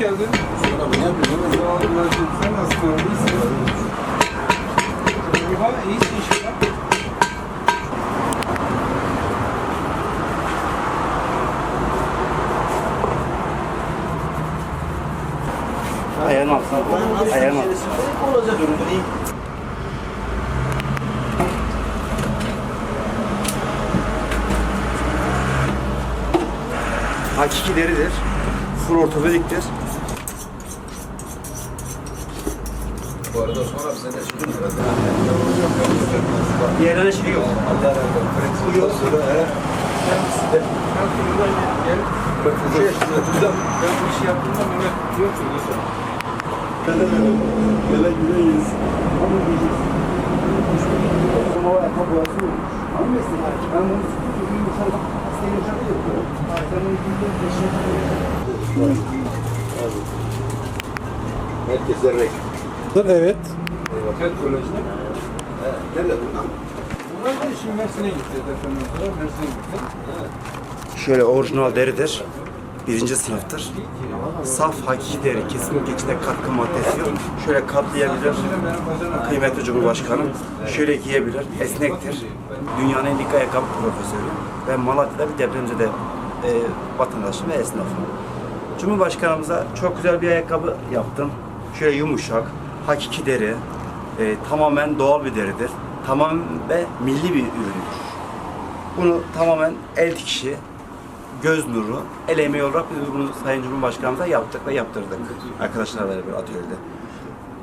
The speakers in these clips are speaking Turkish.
geldin. Sonra ne yapıyorsun? Sağ ol, Murat'cığım. Sen nasılsın? İyisin. Eyvah, iyisin inşallah. Ayağın altına. Ayağın altına. Olacak durum değil. Hakiki deridir. Full ortopediktir. Bu arada sonra bize de çıkın biraz. Diğerlerine şey yok. Allah razı olsun. Bu. Bu şey tutacağım. Ben bu işi yaptığımda böyle yok mu? Yok. Böyle güleyiz. Herkese renk. Evet. Koleji'ne. Nerede bundan? Buradan da şimdi Mersin'e gitti. Mersin'e gitti. Şöyle orijinal deridir. Birinci sınıftır. Saf hakiki deri. Kesinlikle içinde katkı maddesi yok. Şöyle katlayabilir. Kıymetli Cumhurbaşkanım. Şöyle giyebilir. Esnektir. Dünyanın ilk ayakkabı profesörü. Ben Malatya'da bir depremzede e, vatandaşım ve esnafım. Cumhurbaşkanımıza çok güzel bir ayakkabı yaptım. Şöyle yumuşak, hakiki deri, e, tamamen doğal bir deridir. Tamamen ve milli bir üründür. Bunu tamamen el dikişi, göz nuru, el emeği olarak biz bunu Sayın Cumhurbaşkanımıza yaptık ve yaptırdık. Arkadaşlarla beraber atölyede.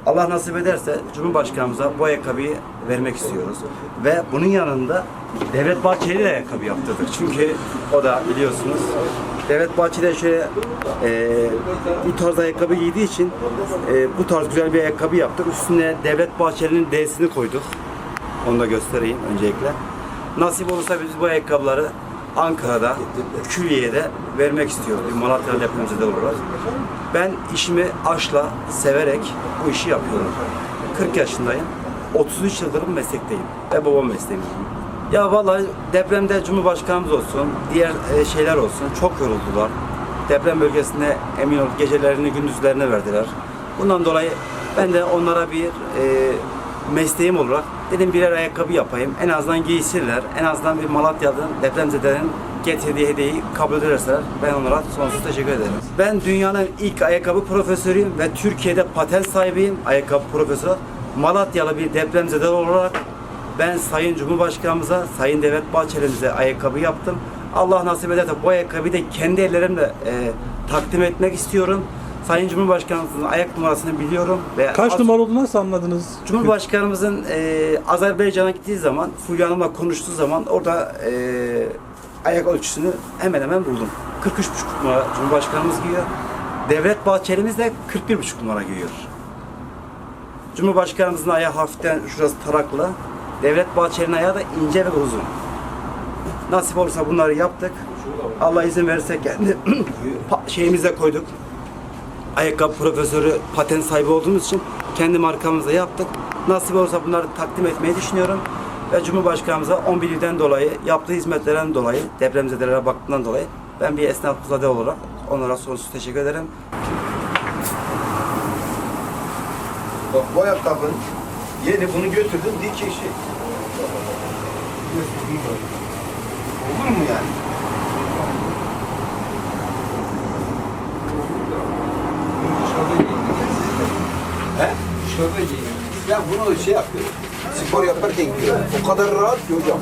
Allah nasip ederse Cumhurbaşkanımıza bu ayakkabıyı vermek istiyoruz. Ve bunun yanında Devlet Bahçeli de ayakkabı yaptırdık. Çünkü o da biliyorsunuz Devlet Bahçeli şöyle e, bu tarz ayakkabı giydiği için e, bu tarz güzel bir ayakkabı yaptık. Üstüne Devlet Bahçeli'nin D'sini koyduk. Onu da göstereyim öncelikle. Nasip olursa biz bu ayakkabıları Ankara'da, Külliye'de vermek istiyoruz. Bir Malatya depremzede olarak. Ben işimi aşla, severek bu işi yapıyorum. 40 yaşındayım. 33 yıldır meslekteyim. Ve babam mesleğim. Ya vallahi depremde Cumhurbaşkanımız olsun, diğer e, şeyler olsun çok yoruldular. Deprem bölgesinde emin ol gecelerini gündüzlerine verdiler. Bundan dolayı ben de onlara bir e, mesleğim olarak dedim birer ayakkabı yapayım. En azından giysinler. En azından bir Malatya'dan depremzedelerin getirdiği hediyeyi kabul ederseler ben onlara sonsuz teşekkür ederim. Ben dünyanın ilk ayakkabı profesörüyüm ve Türkiye'de patent sahibiyim. Ayakkabı profesörü. Malatyalı bir depremzede olarak ben Sayın Cumhurbaşkanımıza, Sayın Devlet Bahçeli'mize ayakkabı yaptım. Allah nasip ederse bu ayakkabıyı da kendi ellerimle e, takdim etmek istiyorum. Sayın Cumhurbaşkanımızın ayak numarasını biliyorum. Ve Kaç az- numara olduğunu nasıl anladınız? Cumhurbaşkanımızın e, Azerbaycan'a gittiği zaman, Fulya Hanım'la konuştuğu zaman orada e, ayak ölçüsünü hemen hemen buldum. 43,5 numara Cumhurbaşkanımız giyiyor. Devlet Bahçeli'miz de 41,5 numara giyiyor. Cumhurbaşkanımızın ayağı hafiften şurası taraklı. Devlet Bahçeli'nin ayağı da ince ve uzun. Nasip olursa bunları yaptık. Allah izin verirse kendi pa- şeyimize koyduk ayakkabı profesörü, patent sahibi olduğumuz için kendi markamızla yaptık. Nasip olursa bunları takdim etmeyi düşünüyorum. Ve Cumhurbaşkanımıza 11 ilden dolayı, yaptığı hizmetlerden dolayı, depremzedelere baktığından dolayı ben bir esnafzade olarak onlara sonsuz teşekkür ederim. Bak bu ayakkabın yeni bunu götürdüm dikişi. Olur mu yani? Giyindim. Ya bunu şey yapıyor. Spor yaparken giyiyor. O kadar rahat ki hocam.